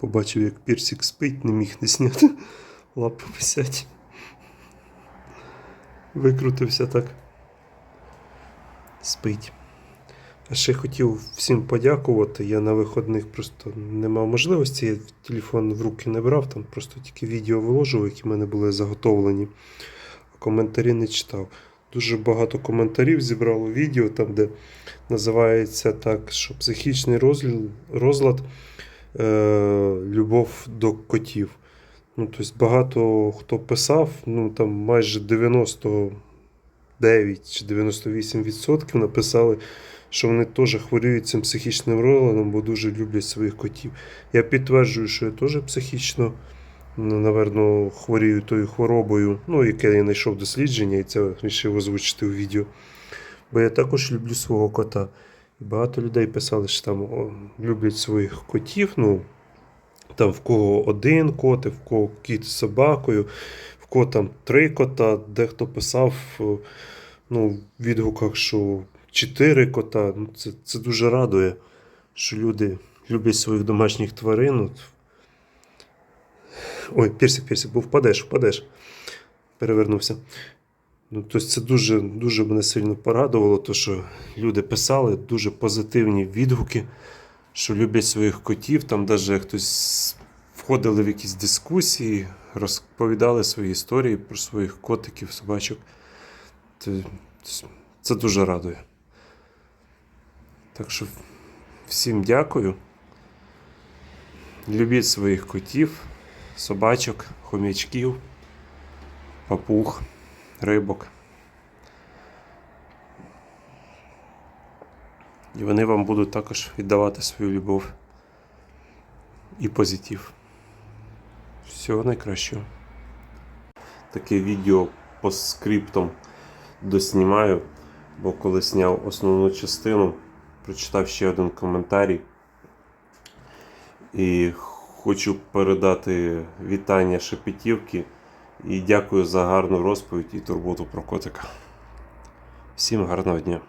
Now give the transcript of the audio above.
Побачив, як персик спить, не міг не зняти. Лапи висять. Викрутився так. Спить. А ще хотів всім подякувати. Я на виходних просто не мав можливості. Я телефон в руки не брав, там просто тільки відео виложував, які в мене були заготовлені. А коментарі не читав. Дуже багато коментарів зібрало відео, там, де називається так, що психічний розлад е, любов до котів. Ну, тобто багато хто писав, ну там майже 99 чи 98% написали, що вони теж хворіють цим психічним розладом, бо дуже люблять своїх котів. Я підтверджую, що я теж психічно, ну, наверно, хворію тою хворобою, ну, яке я знайшов дослідження, і це вирішив озвучити у відео. Бо я також люблю свого кота. Багато людей писали, що там о, люблять своїх котів. Ну, там в кого один кот, в кого кіт з собакою, в кого там три кота, дехто писав ну, в відгуках, що чотири кота. Ну, це, це дуже радує, що люди люблять своїх домашніх тварин. От. Ой, персик, персик, бо впадеш, впадеш. Перевернувся. Ну, тобто це дуже, дуже мене сильно порадувало, то що люди писали дуже позитивні відгуки, що люблять своїх котів. Там навіть хтось входили в якісь дискусії, розповідали свої історії про своїх котиків, собачок. Це, дуже радує. Так що всім дякую. Любіть своїх котів, собачок, хомячків, папуг рибок. І вони вам будуть також віддавати свою любов і позитив. Всього найкращого. Таке відео по скриптам доснімаю, бо коли зняв основну частину, прочитав ще один коментарій. І хочу передати вітання Шепетівки. І дякую за гарну розповідь і турботу про котика. Всім гарного дня!